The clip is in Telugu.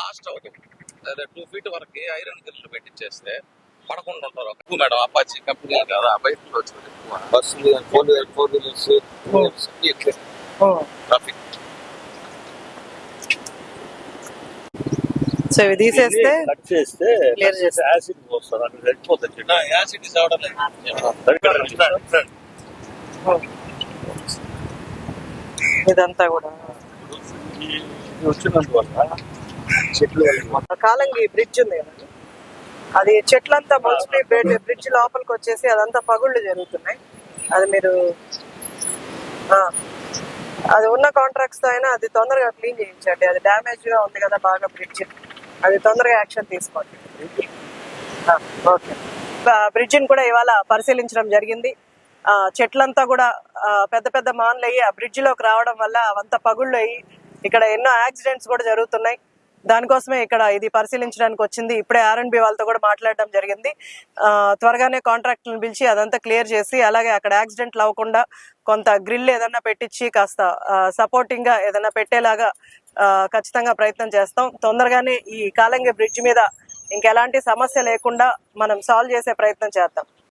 లాస్ట్ ఒక అదే టూ ఫీట్ వరకు ఐరన్ గిర్లు పెట్టించేస్తే పడకుండా ఉంటారు. ఎక్కువ మేడం అపాచి కంపెనీ కదా ఆ బైక్లో వచ్చింది ఎక్కువ. బస్సులు four four wheelers traffic so ఇవి తీసేస్తే కట్ చేస్తే. యాసిడ్ పోస్తారు అక్కడ వెళ్ళిపోతుంది. యాసిడ్ అవడం లేదు. ఇదంతా కూడా. వచ్చినందువల్ల చెట్లు. కాలంగి బ్రిడ్జ్ ఉంది అది చెట్లంతా మొలిచిపోయి బ్రిడ్జ్ లోపలికి వచ్చేసి అదంతా పగుళ్ళు జరుగుతున్నాయి. అది మీరు అది ఉన్న కాంట్రాక్ట్స్తో అయినా అది తొందరగా క్లీన్ చేయించండి. అది డ్యామేజ్గా ఉంది కదా బాగా బ్రిడ్జ్ అది తొందరగా యాక్షన్ తీసుకోండి. ఓకే. బ్రిడ్జిని కూడా ఇవాళ పరిశీలించడం జరిగింది. ఆ, చెట్లంతా కూడా పెద్ద పెద్ద మాన్లు అయ్యి ఆ బ్రిడ్జ్లోకి రావడం వల్ల అవంతా పగుళ్ళు అయ్యి ఇక్కడ ఎన్నో యాక్సిడెంట్స్ కూడా జరుగుతున్నాయి. దానికోసమే ఇక్కడ ఇది పరిశీలించడానికి వచ్చింది. ఇప్పుడే ఆర్ఎండ్బి వాళ్ళతో కూడా మాట్లాడడం జరిగింది. త్వరగానే కాంట్రాక్ట్లను పిలిచి అదంతా క్లియర్ చేసి అలాగే అక్కడ యాక్సిడెంట్లు అవ్వకుండా కొంత గ్రిల్ ఏదన్నా పెట్టించి కాస్త సపోర్టింగ్గా ఏదన్నా పెట్టేలాగా ఖచ్చితంగా ప్రయత్నం చేస్తాం. తొందరగానే ఈ కాలంగి బ్రిడ్జ్ మీద ఇంకెలాంటి సమస్య లేకుండా మనం సాల్వ్ చేసే ప్రయత్నం చేద్దాం.